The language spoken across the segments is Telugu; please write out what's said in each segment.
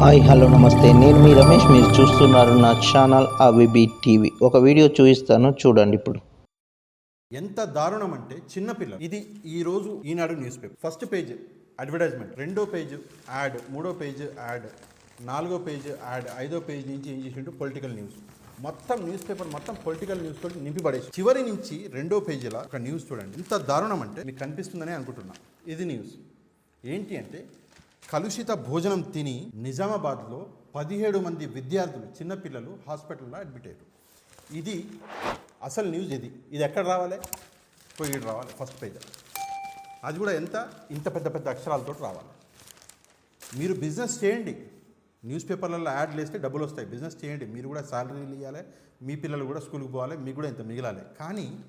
హాయ్ హలో నమస్తే. నేను మీ రమేష్. మీరు చూస్తున్నారు నా ఛానల్ అవిబి టీవీ. ఒక వీడియో చూపిస్తాను. చూడండి ఇప్పుడు. ఎంత దారుణం అంటే చిన్నపిల్లలు ఇది ఈరోజు Eenadu news paper. First page advertisement. రెండో పేజ్ యాడ్. మూడో పేజ్ యాడ్. నాలుగో పేజ్ యాడ్. ఐదో పేజ్ నుంచి ఏం చేసిండు పొలిటికల్ న్యూస్. మొత్తం న్యూస్ పేపర్ మొత్తం పొలిటికల్ న్యూస్ తోటి నింపిపడేసి చివరి నుంచి రెండో పేజీల ఒక న్యూస్ చూడండి. ఇంత దారుణం అంటే మీకు కనిపిస్తుందని అనుకుంటున్నా. ఇది న్యూస్. ఏంటి అంటే కలుషిత భోజనం తిని నిజామాబాద్లో పదిహేడు మంది విద్యార్థులు చిన్నపిల్లలు హాస్పిటల్లో అడ్మిట్ అయ్యారు. ఇది అసలు న్యూస్ ఇది. ఇది ఎక్కడ రావాలి? పోయి రావాలి ఫస్ట్ పేజ్. అది కూడా ఎంత? ఇంత పెద్ద పెద్ద అక్షరాలతో రావాలి. మీరు బిజినెస్ చేయండి. న్యూస్ పేపర్లలో యాడ్లు వేస్తే డబ్బులు వస్తాయి. బిజినెస్ చేయండి. మీరు కూడా శాలరీలు ఇవ్వాలి మీ పిల్లలు కూడా స్కూల్కి పోవాలి. మీకు కూడా ఇంత మిగిలాలి. కానీ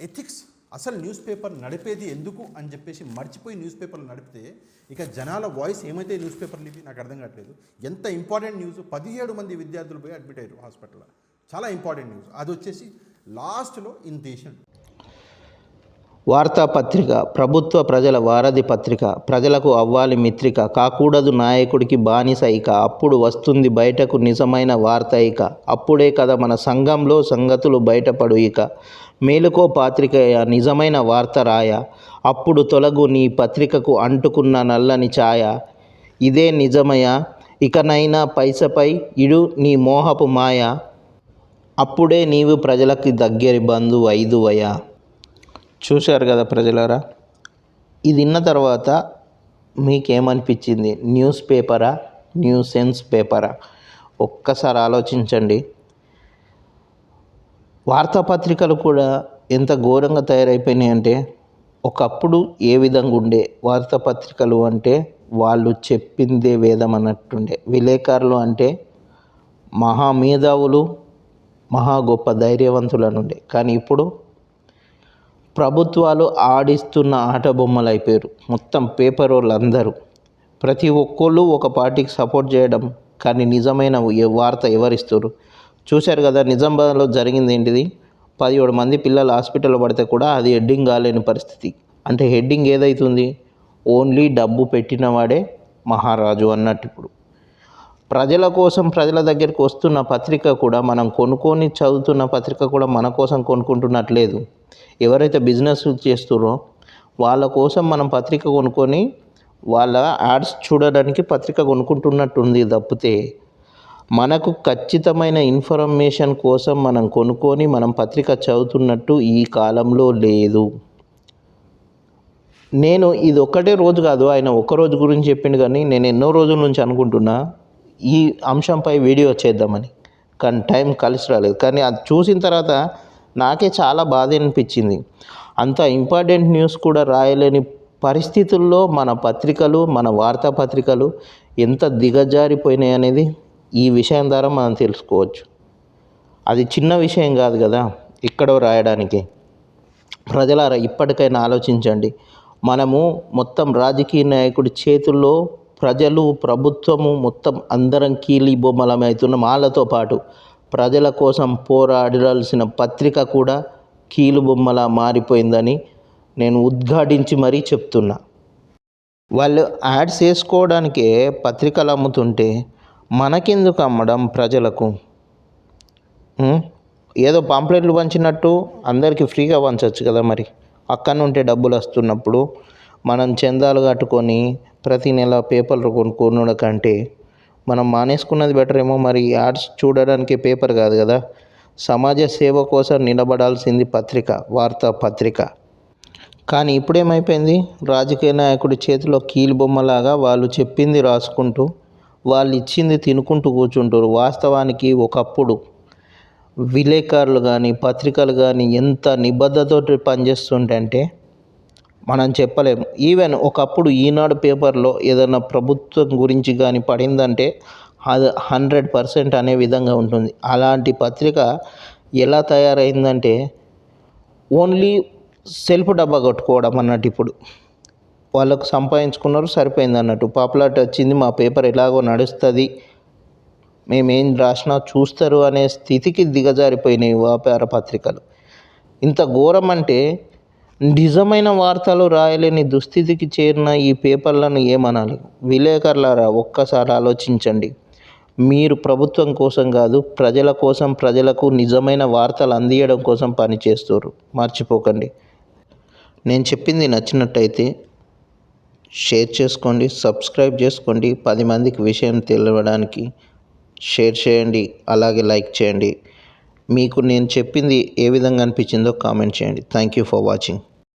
ఎథిక్స్ అసలు న్యూస్ పేపర్ నడిపేది ఎందుకు అని చెప్పేసి మర్చిపోయి న్యూస్ పేపర్లు నడిపితే ఇక జనాల వాయిస్ ఏమైతే న్యూస్ పేపర్లు ఇవి? నాకు అర్థం కావట్లేదు. ఎంత ఇంపార్టెంట్ న్యూస్ పదిహేడు మంది విద్యార్థులు పోయి అడ్మిట్ అయ్యారు హాస్పిటల్లో చాలా ఇంపార్టెంట్ న్యూస్ అది వచ్చేసి లాస్ట్లో ఇంత వార్తాపత్రిక ప్రభుత్వ ప్రజల వారధి పత్రిక ప్రజలకు అవ్వాలి మిత్రిక కాకూడదు నాయకుడికి బానిస ఇక అప్పుడు వస్తుంది బయటకు నిజమైన వార్త ఇక అప్పుడే కదా మన సంఘంలో సంగతులు బయటపడు ఇక. మేలుకో పాత్రికయ నిజమైన వార్త రాయ. అప్పుడు తొలగు నీ పత్రికకు అంటుకున్న నల్లని ఛాయ. ఇదే నిజమయ ఇకనైనా పైసపై ఇడు నీ మోహపు మాయ. అప్పుడే నీవు ప్రజలకి దగ్గరి బంధు ఐదువయ చూశారు కదా ప్రజలారా ఇది విన్న తర్వాత మీకేమనిపించింది? న్యూస్ పేపరా? న్యూస్ సెన్స్ పేపరా? ఒక్కసారి ఆలోచించండి. వార్తాపత్రికలు కూడా ఎంత ఘోరంగా తయారైపోయినాయి అంటే ఒకప్పుడు ఏ విధంగా ఉండే వార్తాపత్రికలు అంటే వాళ్ళు చెప్పిందే వేదం అన్నట్టుండే. విలేకరులు అంటే మహా మేధావులు మహా గొప్ప ధైర్యవంతులు అని ఉండే కానీ ఇప్పుడు ప్రభుత్వాలు ఆడిస్తున్న ఆట బొమ్మలు అయిపోయారు మొత్తం పేపర్ వాళ్ళు అందరూ ప్రతి ఒక్కళ్ళు ఒక పార్టీకి సపోర్ట్ చేయడం కానీ నిజమైన వార్త ఎవరిస్తారు? చూశారు కదా నిజామాబాద్లో జరిగింది ఏంటిది? పదిహేడు మంది పిల్లలు హాస్పిటల్లో పడితే కూడా అది హెడ్డింగ్ కాలేని పరిస్థితి. అంటే హెడ్డింగ్ ఏదైతుంది? ఓన్లీ డబ్బు పెట్టిన వాడే మహారాజు అన్నట్టు ఇప్పుడు. ప్రజల కోసం ప్రజల దగ్గరికి వస్తున్న పత్రిక కూడా మనం కొనుక్కొని చదువుతున్న పత్రిక కూడా మన కోసం కొనుక్కుంటున్నట్లేదు. ఎవరైతే బిజినెస్ చేస్తున్నారో వాళ్ళ కోసం మనం పత్రిక కొనుక్కొని వాళ్ళ యాడ్స్ చూడడానికి పత్రిక కొనుక్కుంటున్నట్టుంది తప్పితే మనకు ఖచ్చితమైన ఇన్ఫర్మేషన్ కోసం మనం కొనుక్కొని మనం పత్రిక చదువుతున్నట్టు ఈ కాలంలో లేదు. నేను ఇది ఒక్కటే రోజు కాదు ఆయన ఒక్క రోజు గురించి చెప్పిండు కానీ నేను ఎన్నో రోజుల నుంచి అనుకుంటున్నా ఈ అంశంపై వీడియో చేద్దామని. కానీ టైం కలిసి రాలేదు. కానీ అది చూసిన తర్వాత నాకే చాలా బాధ అనిపించింది. అంత ఇంపార్టెంట్ న్యూస్ కూడా రాయలేని పరిస్థితుల్లో మన పత్రికలు మన వార్తాపత్రికలు ఎంత దిగజారిపోయినాయి అనేది ఈ విషయం ద్వారా మనం తెలుసుకోవచ్చు. అది చిన్న విషయం కాదు కదా ఎక్కడో రాయడానికి. ప్రజలారా ఇప్పటికైనా ఆలోచించండి. మనము మొత్తం రాజకీయ నాయకుడి చేతుల్లో ప్రజలు ప్రభుత్వము మొత్తం అందరం కీలి బొమ్మలం వాళ్ళతో పాటు ప్రజల కోసం పోరాడాల్సిన పత్రిక కూడా కీలు బొమ్మలా మారిపోయిందని నేను ఉద్ఘాటించి మరీ చెప్తున్నా. వాళ్ళు యాడ్స్ వేసుకోవడానికే పత్రికలు అమ్ముతుంటే మనకెందుకు అమ్మడం ప్రజలకు? ఏదో పాంప్లెట్లు పంచినట్టు అందరికీ ఫ్రీగా పంచవచ్చు కదా మరి. అక్కడ నుంటే డబ్బులు వస్తున్నప్పుడు మనం చందాలు కట్టుకొని ప్రతి నెల పేపర్లు కొనుక్కోనుడ కంటే మనం మానేసుకున్నది బెటర్ ఏమో మరి. యాడ్స్ చూడడానికి పేపర్ కాదు కదా. సమాజ సేవ కోసం నిలబడాల్సింది పత్రిక వార్తా పత్రిక కానీ ఇప్పుడేమైపోయింది? రాజకీయ నాయకుడి చేతిలో కీలు బొమ్మలాగా వాళ్ళు చెప్పింది రాసుకుంటూ వాళ్ళు ఇచ్చింది తినుకుంటూ కూర్చుంటారు. వాస్తవానికి ఒకప్పుడు విలేకరులు కానీ పత్రికలు కానీ ఎంత నిబద్ధతతో పనిచేస్తుంటే మనం చెప్పలేము ఈవెన్ ఒకప్పుడు ఈనాడు పేపర్లో ఏదైనా ప్రభుత్వం గురించి కానీ పడిందంటే అది హండ్రెడ్ పర్సెంట్ అనే విధంగా ఉంటుంది. అలాంటి పత్రిక ఎలా తయారైందంటే ఓన్లీ సెల్ఫ్ డబ్బా కొట్టుకోవడం అన్నట్టు ఇప్పుడు. వాళ్ళకు సంపాదించుకున్నారు సరిపోయింది అన్నట్టు. పాపులారిటీ వచ్చింది మా పేపర్ ఎలాగో నడుస్తుంది మేమేం రాసినా చూస్తారు అనే స్థితికి దిగజారిపోయినాయి వ్యాపార పత్రికలు. ఇంత ఘోరం అంటే నిజమైన వార్తలు రాయలేని దుస్థితికి చేరిన ఈ పేపర్లను ఏమనాలి? విలేకరులారా ఒక్కసారి ఆలోచించండి. మీరు ప్రభుత్వం కోసం కాదు ప్రజల కోసం ప్రజలకు నిజమైన వార్తలు అందియడం కోసం పనిచేస్తారు మర్చిపోకండి. నేను చెప్పింది నచ్చినట్టయితే షేర్ చేసుకోండి సబ్స్క్రైబ్ చేసుకోండి. పది మందికి విషయం తెలియడానికి షేర్ చేయండి అలాగే లైక్ చేయండి. మీకు నేను చెప్పింది ఏ విధంగా అనిపించిందో కామెంట్ చేయండి. Thank you for watching